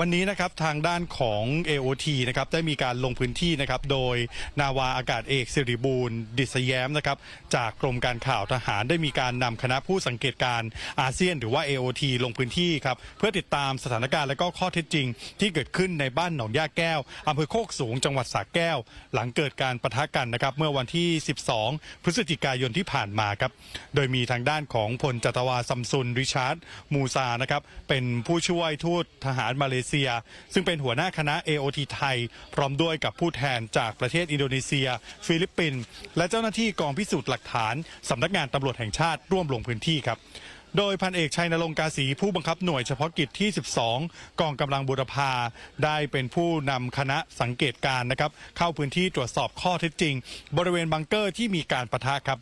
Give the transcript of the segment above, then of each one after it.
วันนี้นะครับทางด้านของ AOT นะครับได้มีการลงพื้นที่นะครับโดยนาวาอากาศเอกสิริบูรณ์ดิษแย้มนะครับจากกรมการข่าวทหารได้มีการนำคณะผู้สังเกตการอาเซียน หรือว่า AOT ลงพื้นที่ครับเพื่อติดตามสถานการณ์และก็ข้อเท็จจริง ที่เกิดขึ้นในบ้านหนองย่าแก้วอำเภอโคกสูงจังหวัดสระแก้ว หลังเกิดการปะทะกันนะครับเมื่อวันที่ 12 พฤศจิกายนที่ผ่านมาครับโดยมีทางด้านของพลจัตวาซัมซุนริชาร์ดมูซานะครับเป็นผู้ช่วยทูตทหารมาเลเซีย ซึ่งเป็นหัวหน้าคณะ AOT ไทย พร้อมด้วยกับผู้แทนจากประเทศอินโดนีเซีย ฟิลิปปินส์และเจ้าหน้าที่กองพิสูจน์หลักฐานสำนักงานตำรวจแห่งชาติร่วมลงพื้นที่ครับโดยพันเอกชัยนรงกาศีผู้บังคับหน่วยเฉพาะกิจที่ 12 กองกำลังบุรพาได้เป็นผู้นำคณะสังเกตการ์นะครับ เข้าพื้นที่ตรวจสอบข้อเท็จจริง บริเวณบังเกอร์ที่มีการปะทะครับ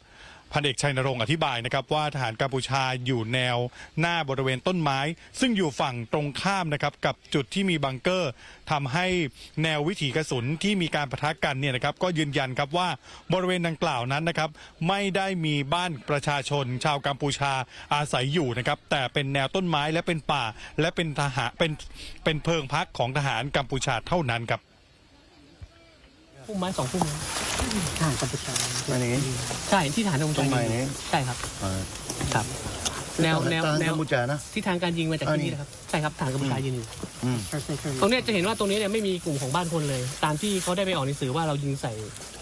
พันเอกชัยนรงค์อธิบายนะครับว่าทหารกัมพูชาอยู่แนวหน้าบริเวณต้นไม้ ซึ่งอยู่ฝั่งตรงข้ามนะครับกับจุดที่มีบังเกอร์ทำให้แนววิถีกระสุนที่มีการปะทะกันเนี่ยนะครับก็ยืนยันครับว่าบริเวณดังกล่าวนั้นนะครับไม่ได้มีบ้านประชาชน ชาวกัมพูชาอาศัยอยู่นะครับแต่เป็นแนวต้นไม้และเป็นป่า และเป็นทหารเป็นเป็นเพิงพักของทหารกัมพูชาเท่านั้นครับพุ่มไม้สองพุ่ม ทหารกัมพูชาอันนี้ ใช่ที่ฐานตรงตรงไหนนี้ ใช่ครับอ่าครับ แนวแนวทหารแนว กัมพูชานะที่ทางการยิงมาจากอันที่นี้นี่นะครับใช่ครับฐานกัมพูชายืนอยู่ อืมใช่ใช่ใช่ตรงเนี้ยจะเห็นว่าตรงนี้เนี่ยไม่มีกลุ่มของบ้านคนเลย ตามที่เขาได้ไปออกหนังสือว่าเรายิงใส่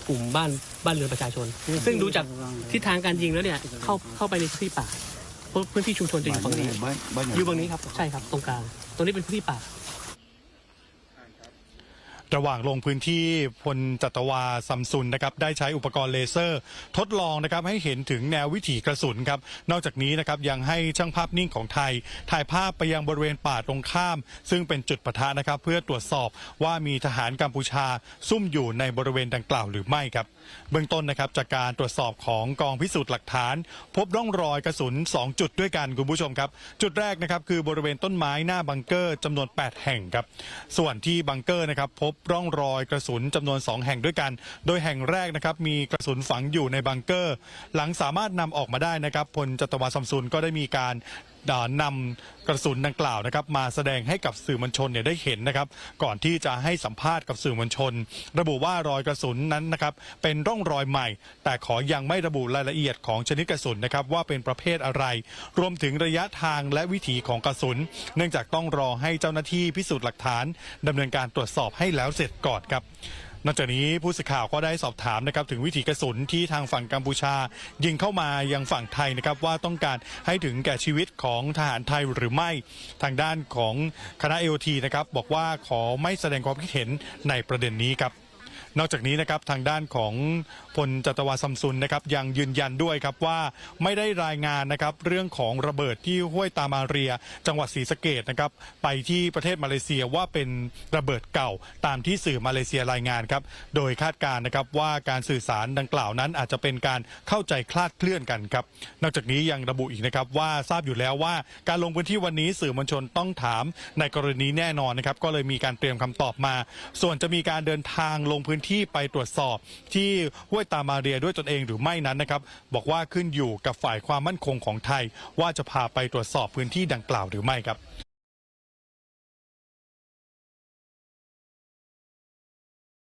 กลุ่มบ้านบ้านเรือนประชาชน ซึ่งดูจากทิศทางการยิงแล้วเนี่ยเข้าเข้าไปในพื้นที่ป่าเพราะพื้นที่ชุมชนจะอยู่ฝั่งนี้บ้านบ้านอยู่ฝั่งนี้ครับใช่ครับตรงกลางตรงนี้เป็นพื้นที่ป่า ระหว่างลงพื้นที่พลจัตวาซัมซุนนะครับได้ใช้อุปกรณ์เลเซอร์ ทดลองนะครับให้เห็นถึงแนววิถีกระสุนครับนอกจากนี้นะครับยังให้ช่างภาพนิ่งของไทย ถ่ายภาพไปยังบริเวณป่าตรงข้าม ซึ่งเป็นจุดปะทะนะครับ เพื่อตรวจสอบว่ามีทหารกัมพูชาซุ่มอยู่ในบริเวณดังกล่าวหรือไม่ครับ เบื้องต้นนะครับจากการตรวจสอบของกองพิสูจน์หลักฐาน พบร่องรอยกระสุน 2 จุดด้วยกันคุณผู้ชมครับ จุดแรกนะครับคือบริเวณต้นไม้หน้าบังเกอร์จำนวน 8 แห่งครับส่วนที่บังเกอร์นะครับพบร่องรอยกระสุนจำนวน 2 แห่งด้วยกัน โดยแห่งแรกนะครับมีกระสุนฝังอยู่ในบังเกอร์ หลังสามารถนำออกมาได้นะครับพลจัตวาสัมซุนก็ได้มีการ นำกระสุนดังกล่าวนะครับ มาแสดงให้กับสื่อมวลชนเนี่ยได้เห็นนะครับ ก่อนที่จะให้สัมภาษณ์กับสื่อมวลชน ระบุว่ารอยกระสุนนั้นนะครับเป็นร่องรอยใหม่ แต่ขอยังไม่ระบุรายละเอียดของชนิดกระสุนนะครับว่าเป็นประเภทอะไร รวมถึงระยะทางและวิถีของกระสุน เนื่องจากต้องรอให้เจ้าหน้าที่พิสูจน์หลักฐานดำเนินการตรวจสอบให้แล้วเสร็จก่อนครับ นอกจากนี้ผู้สื่อข่าวก็ได้สอบถามนะครับถึงวิถีกระสุนที่ทางฝั่งกัมพูชา ยิงเข้ามายังฝั่งไทยนะครับว่าต้องการให้ถึงแก่ชีวิตของทหารไทยหรือไม่ทางด้านของคณะเอโอทีนะครับบอกว่าขอไม่แสดงความคิดเห็นในประเด็นนี้ครับ นอกจากนี้นะครับทางด้านของพลจัตวาซัมซุนนะครับยังยืนยันด้วยครับว่าไม่ได้รายงานนะครับเรื่องของระเบิดที่ห้วยตามาเรีย จังหวัดศรีสะเกดนะครับไปที่ประเทศมาเลเซียว่าเป็นระเบิดเก่าตามที่สื่อมาเลเซียรายงานครับโดยคาดการณ์นะครับว่าการสื่อสารดังกล่าวนั้นอาจจะเป็นการเข้าใจคลาดเคลื่อนกันครับนอกจากนี้ยังระบุอีกนะครับว่าทราบอยู่แล้วว่าการลงพื้นที่วันนี้สื่อมวลชนต้องถามในกรณีแน่นอนนะครับก็เลยมีการเตรียมคำตอบมา ส่วนจะมีการเดินทางลงพื้นที่ไปตรวจสอบที่ห้วยตามาเรียด้วยตนเองหรือไม่นั้นนะครับ บอกว่าขึ้นอยู่กับฝ่ายความมั่นคงของไทย ว่าจะพาไปตรวจสอบพื้นที่ดังกล่าวหรือไม่ครับ